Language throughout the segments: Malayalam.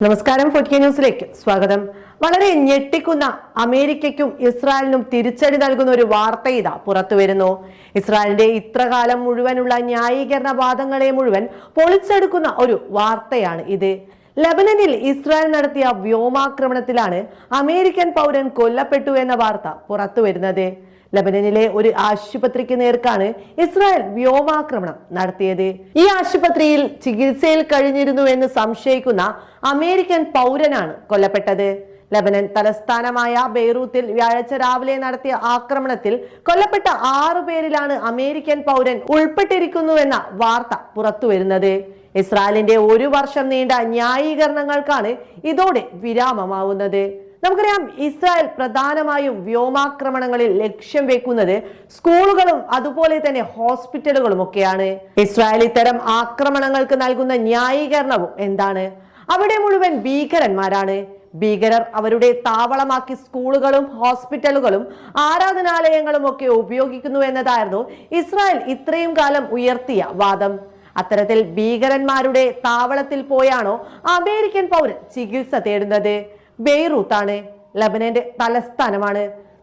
നമസ്കാരം ഫോർട്ടി ന്യൂസിലേക്ക് സ്വാഗതം. വളരെ ഞെട്ടിക്കുന്ന അമേരിക്കയ്ക്കും ഇസ്രായേലിനും തിരിച്ചടി നൽകുന്ന ഒരു വാർത്ത ഇതാ പുറത്തു വരുന്നു. ഇസ്രായേലിന്റെ ഇത്രകാലം മുഴുവനുള്ള ന്യായീകരണ വാദങ്ങളെ മുഴുവൻ പൊളിച്ചെടുക്കുന്ന ഒരു വാർത്തയാണ് ഇത്. ലബനനിൽ ഇസ്രായേൽ നടത്തിയ വ്യോമാക്രമണത്തിലാണ് അമേരിക്കൻ പൗരൻ കൊല്ലപ്പെട്ടു എന്ന വാർത്ത പുറത്തു വരുന്നത്. ലബനനിലെ ഒരു ആശുപത്രിക്ക് നേർക്കാണ് ഇസ്രായേൽ വ്യോമാക്രമണം നടത്തിയത്. ഈ ആശുപത്രിയിൽ ചികിത്സയിൽ കഴിഞ്ഞിരുന്നു എന്ന് സംശയിക്കുന്ന അമേരിക്കൻ പൗരനാണ് കൊല്ലപ്പെട്ടത്. ലബനൻ തലസ്ഥാനമായ ബെയ്റൂത്തിൽ വ്യാഴാഴ്ച രാവിലെ നടത്തിയ ആക്രമണത്തിൽ കൊല്ലപ്പെട്ട ആറു പേരിലാണ് അമേരിക്കൻ പൗരൻ ഉൾപ്പെട്ടിരിക്കുന്നുവെന്ന വാർത്ത പുറത്തുവരുന്നത്. ഇസ്രായേലിന്റെ ഒരു വർഷം നീണ്ട ന്യായീകരണങ്ങൾക്കാണ് ഇതോടെ വിരാമമാവുന്നത്. നമുക്കറിയാം ഇസ്രായേൽ പ്രധാനമായും വ്യോമാക്രമണങ്ങളിൽ ലക്ഷ്യം വെക്കുന്നത് സ്കൂളുകളും അതുപോലെ തന്നെ ഹോസ്പിറ്റലുകളും ഒക്കെയാണ്. ഇസ്രായേൽ ഇത്തരം ആക്രമണങ്ങൾക്ക് നൽകുന്ന ന്യായീകരണവും എന്താണ്? അവിടെ മുഴുവൻ ഭീകരന്മാരാണ്. ഭീകരർ അവരുടെ താവളമാക്കി സ്കൂളുകളും ഹോസ്പിറ്റലുകളും ആരാധനാലയങ്ങളും ഒക്കെ ഉപയോഗിക്കുന്നു എന്നതായിരുന്നു ഇസ്രായേൽ ഇത്രയും കാലം ഉയർത്തിയ വാദം. അത്തരത്തിൽ ഭീകരന്മാരുടെ താവളത്തിൽ പോയാണോ അമേരിക്കൻ പൗരൻ ചികിത്സ തേടുന്നത്? ബെയ്റൂത്താണ്. ലബനന്റെ തലസ്ഥാനമാണ്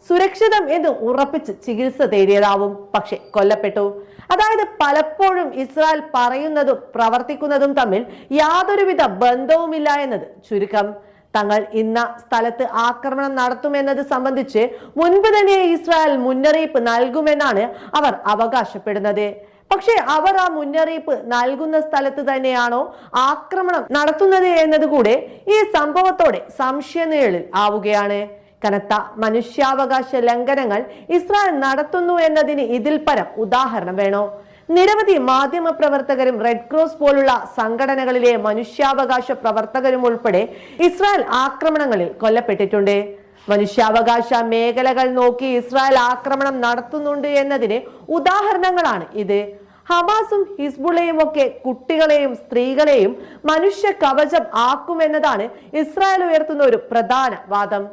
സുരക്ഷിതം എന്ന് ഉറപ്പിച്ച് ചികിത്സ തേടിയതാവും. പക്ഷെ കൊല്ലപ്പെട്ടു. അതായത് പലപ്പോഴും ഇസ്രായേൽ പറയുന്നതും പ്രവർത്തിക്കുന്നതും തമ്മിൽ യാതൊരുവിധ ബന്ധവുമില്ല എന്നത് ചുരുക്കം. തങ്ങൾ ഇന്ന സ്ഥലത്ത് ആക്രമണം നടത്തുമെന്നത് സംബന്ധിച്ച് മുൻപ് തന്നെ ഇസ്രായേൽ മുന്നറിയിപ്പ് നൽകുമെന്നാണ് അവർ അവകാശപ്പെടുന്നത്. പക്ഷേ അവർ ആ മുന്നറിയിപ്പ് നൽകുന്ന സ്ഥലത്ത് തന്നെയാണോ ആക്രമണം നടത്തുന്നത് എന്നതുകൂടെ ഈ സംഭവത്തോടെ സംശയനേളിൽ ആവുകയാണ്. കനത്ത മനുഷ്യാവകാശ ലംഘനങ്ങൾ ഇസ്രായേൽ നടത്തുന്നു എന്നതിന് ഇതിൽ പരം ഉദാഹരണം വേണോ? നിരവധി മാധ്യമ പ്രവർത്തകരും റെഡ് ക്രോസ് പോലുള്ള സംഘടനകളിലെ മനുഷ്യാവകാശ പ്രവർത്തകരും ഉൾപ്പെടെ ഇസ്രായേൽ ആക്രമണങ്ങളിൽ കൊല്ലപ്പെട്ടിട്ടുണ്ട്. മനുഷ്യാവകാശ മേഖലകൾ നോക്കി ഇസ്രായേൽ ആക്രമണം നടത്തുന്നുണ്ട് എന്നതിന് ഉദാഹരണങ്ങളാണ് ഇത്. ഹമാസും ഹിസ്ബുളയും ഒക്കെ കുട്ടികളെയും സ്ത്രീകളെയും മനുഷ്യ കവചം ആക്കുമെന്നതാണ് ഇസ്രായേൽ ഉയർത്തുന്ന ഒരു പ്രധാന വാദം.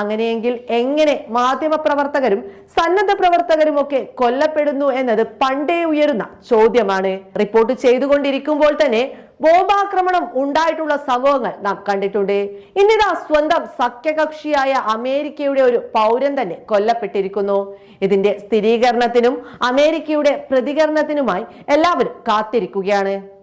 അങ്ങനെയെങ്കിൽ എങ്ങനെ മാധ്യമ പ്രവർത്തകരും സന്നദ്ധ പ്രവർത്തകരും ഒക്കെ കൊല്ലപ്പെടുന്നു എന്നത് പണ്ടേ ഉയരുന്ന ചോദ്യമാണ്. റിപ്പോർട്ട് ചെയ്തുകൊണ്ടിരിക്കുമ്പോൾ തന്നെ ബോംബാക്രമണം ഉണ്ടായിട്ടുള്ള സംഭവങ്ങൾ നാം കണ്ടിട്ടുണ്ട്. ഇന്നിതാ സ്വന്തം സഖ്യകക്ഷിയായ അമേരിക്കയുടെ ഒരു പൗരൻ തന്നെ കൊല്ലപ്പെട്ടിരിക്കുന്നു. ഇതിന്റെ സ്ഥിരീകരണത്തിനും അമേരിക്കയുടെ പ്രതികരണത്തിനുമായി എല്ലാവരും കാത്തിരിക്കുകയാണ്.